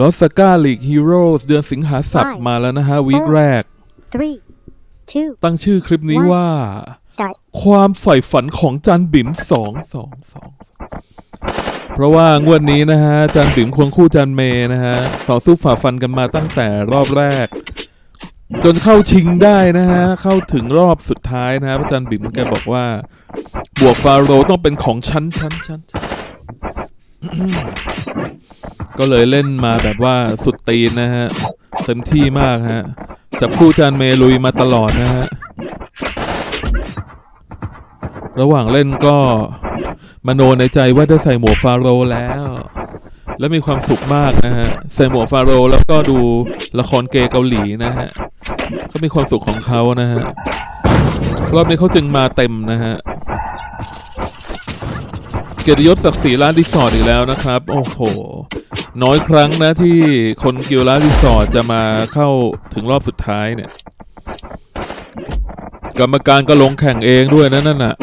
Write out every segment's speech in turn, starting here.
ลอสก้าลีกฮีโร่เดือนสิงหาสับ Five มาแล้วนะฮะ วีค four แรก three, two, ตั้งชื่อคลิปนี้ One ว่า start. ความใฝ่ฝันของจันบิ๋มสองสองสองเพราะว่างวดนี้นะฮะ จันบิ๋มควงคู่จันเมย์นะฮะ ต่อสู้ฝ่าฟันกันมาตั้งแต่รอบแรก จนเข้าชิงได้นะฮะ เข้าถึงรอบสุดท้ายนะฮะพระจันบิ๋มแกบอกว่า บวกฟาโรห์ต้องเป็นของชั้นชั้นชั้นชั้น ก็เลยเล่นมาแบบว่าสุดตีนนะฮะ เต็มที่มากฮะ จับคู่จานเมลุยมาตลอดนะฮะ ระหว่างเล่นก็มโนในใจว่าได้ใส่หมวกฟาโรแล้ว และมีความสุขมากนะฮะ ใส่หมวกฟาโรแล้วก็ดูละครเกย์เกาหลีนะฮะเขามีความสุขของเขานะฮะ รอบนี้เขาจึงมาเต็มนะฮะเกียรติยศศักดิ์ศรีร้านรีสอร์ทอีกแล้วนะครับ โอ้โห น้อยครั้งนะที่คนกิลร้ารีสอร์ทจะมาเข้าถึงรอบสุดท้ายเนี่ย กรรมการก็ลงแข่งเองด้วยนะนั่นน่ะ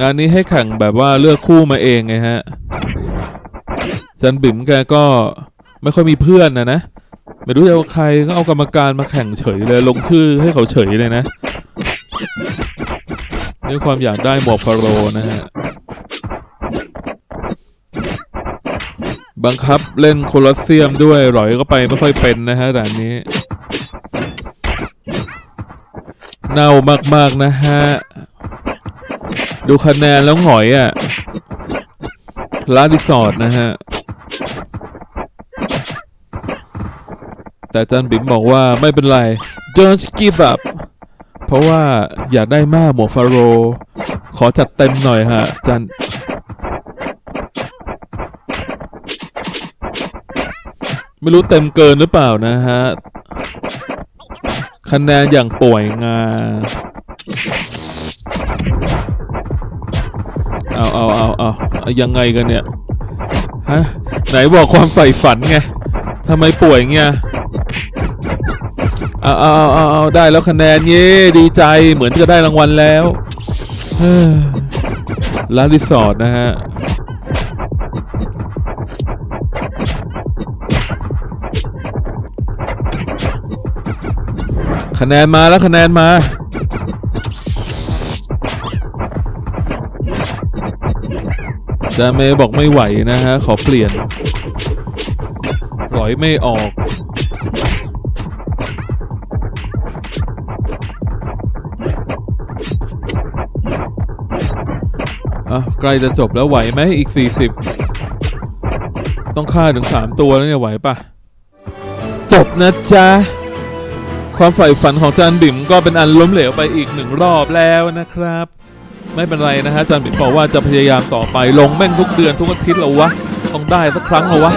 งานนี้ให้แข่งแบบว่าเลือกคู่มาเองไงฮะ จันบิ๋มแกก็ไม่ค่อยมีเพื่อนนะนะ ไม่รู้จะเอาใครก็เอากรรมการมาแข่งเฉยเลยลงชื่อให้เขาเฉยเลยนะด้วยความอยากได้หมวกฟาโรนะฮะ บังคับเล่นโคลอสเซียมด้วยหรอยก็ไปไม่ค่อยเป็นนะฮะด่านนี้ เน่ามากๆนะฮะ ดูคะแนนแล้วหงอยอะ่ะร้านรีสอร์ทนะฮะ แต่จันบิ๋มบอกว่าไม่เป็นไร don't give up เพราะว่าอยากได้มากหมวกฟาโร ขอจัดเต็มหน่อยฮะจัน ไม่รู้เต็มเกินหรือเปล่านะฮะ คะแนนอย่างป่วยงา เอาเอาเอาเอายังไงกันเนี่ย ฮะ ไหนบอกความใฝ่ฝันไงทำไมป่วยเงี้ยเอาเอาเอาเอาเอาได้แล้วคะแนนเย้ดีใจเหมือนจะได้รางวัลแล้วร้านรีสอร์ทนะฮะ คะแนนมาแล้วคะแนนมาจาเมย์บอกไม่ไหวนะฮะ ขอเปลี่ยนร้อยไม่ออกอะใกล้จะจบแล้วไหวไหมอีก 40 ต้องฆ่าถึง 3 ตัวแล้วเนี่ยไหวปะจบนะจ๊ะ ความใฝ่ฝันของจานบิ่มก็เป็นอันล้มเหลวไปอีกหนึ่งรอบแล้วนะครับ ไม่เป็นไรนะฮะจานบิ่มบอกว่าจะพยายามต่อไปลงแม่งทุกเดือนทุกอาทิตย์เหรอวะ ต้องได้สักครั้งเหรอวะ